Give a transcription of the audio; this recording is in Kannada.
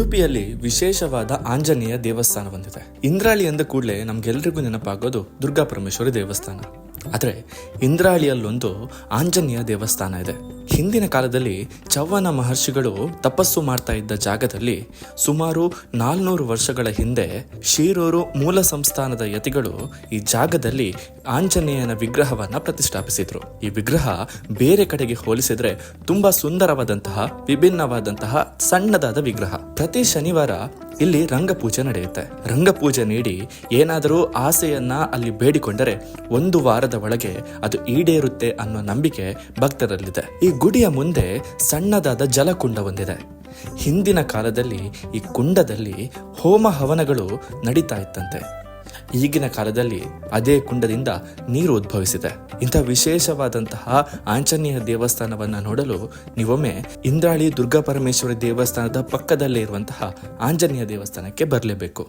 ಉಡುಪಿಯಲ್ಲಿ ವಿಶೇಷವಾದ ಆಂಜನೇಯ ದೇವಸ್ಥಾನ ಬಂದಿದೆ. ಇಂದ್ರಾಳಿ ಅಂದ ಕೂಡಲೇ ನಮ್ಗೆಲ್ರಿಗೂ ನೆನಪಾಗೋದು ದುರ್ಗಾ ಪರಮೇಶ್ವರಿ ದೇವಸ್ಥಾನ. ಆದರೆ ಇಂದ್ರಾಳಿಯಲ್ಲೊಂದು ಆಂಜನೇಯ ದೇವಸ್ಥಾನ ಇದೆ. ಹಿಂದಿನ ಕಾಲದಲ್ಲಿ ಚವ್ವನ ಮಹರ್ಷಿಗಳು ತಪಸ್ಸು ಮಾಡ್ತಾ ಇದ್ದ ಜಾಗದಲ್ಲಿ ಸುಮಾರು ನಾಲ್ನೂರು ವರ್ಷಗಳ ಹಿಂದೆ ಶಿರೂರು ಮೂಲ ಸಂಸ್ಥಾನದ ಯತಿಗಳು ಈ ಜಾಗದಲ್ಲಿ ಆಂಜನೇಯನ ವಿಗ್ರಹವನ್ನು ಪ್ರತಿಷ್ಠಾಪಿಸಿದ್ರು. ಈ ವಿಗ್ರಹ ಬೇರೆ ಕಡೆಗೆ ಹೋಲಿಸಿದ್ರೆ ತುಂಬಾ ಸುಂದರವಾದಂತಹ ವಿಭಿನ್ನವಾದಂತಹ ಸಣ್ಣದಾದ ವಿಗ್ರಹ. ಪ್ರತಿ ಶನಿವಾರ ಇಲ್ಲಿ ರಂಗಪೂಜೆ ನಡೆಯುತ್ತೆ. ರಂಗಪೂಜೆ ನೀಡಿ ಏನಾದರೂ ಆಸೆಯನ್ನ ಅಲ್ಲಿ ಬೇಡಿಕೊಂಡರೆ ಒಂದು ವಾರದ ಒಳಗೆ ಅದು ಈಡೇರುತ್ತೆ ಅನ್ನೋ ನಂಬಿಕೆ ಭಕ್ತರಲ್ಲಿದೆ. ಈ ಗುಡಿಯ ಮುಂದೆ ಸಣ್ಣದಾದ ಜಲಕುಂಡ ಹೊಂದಿದೆ ಹಿಂದಿನ ಕಾಲದಲ್ಲಿ ಈ ಕುಂಡದಲ್ಲಿ ಹೋಮ ಹವನಗಳು ನಡೀತಾ ಇತ್ತಂತೆ. ಈಗಿನ ಕಾಲದಲ್ಲಿ ಅದೇ ಕುಂಡದಿಂದ ನೀರು ಉದ್ಭವಿಸಿದೆ. ಇಂಥ ವಿಶೇಷವಾದಂತಹ ಆಂಜನೇಯ ದೇವಸ್ಥಾನವನ್ನ ನೋಡಲು ನೀವೊಮ್ಮೆ ಇಂದ್ರಾಳಿ ದುರ್ಗಾ ಪರಮೇಶ್ವರಿ ದೇವಸ್ಥಾನದ ಪಕ್ಕದಲ್ಲೇ ಇರುವಂತಹ ಆಂಜನೇಯ ದೇವಸ್ಥಾನಕ್ಕೆ ಬರಲೇಬೇಕು.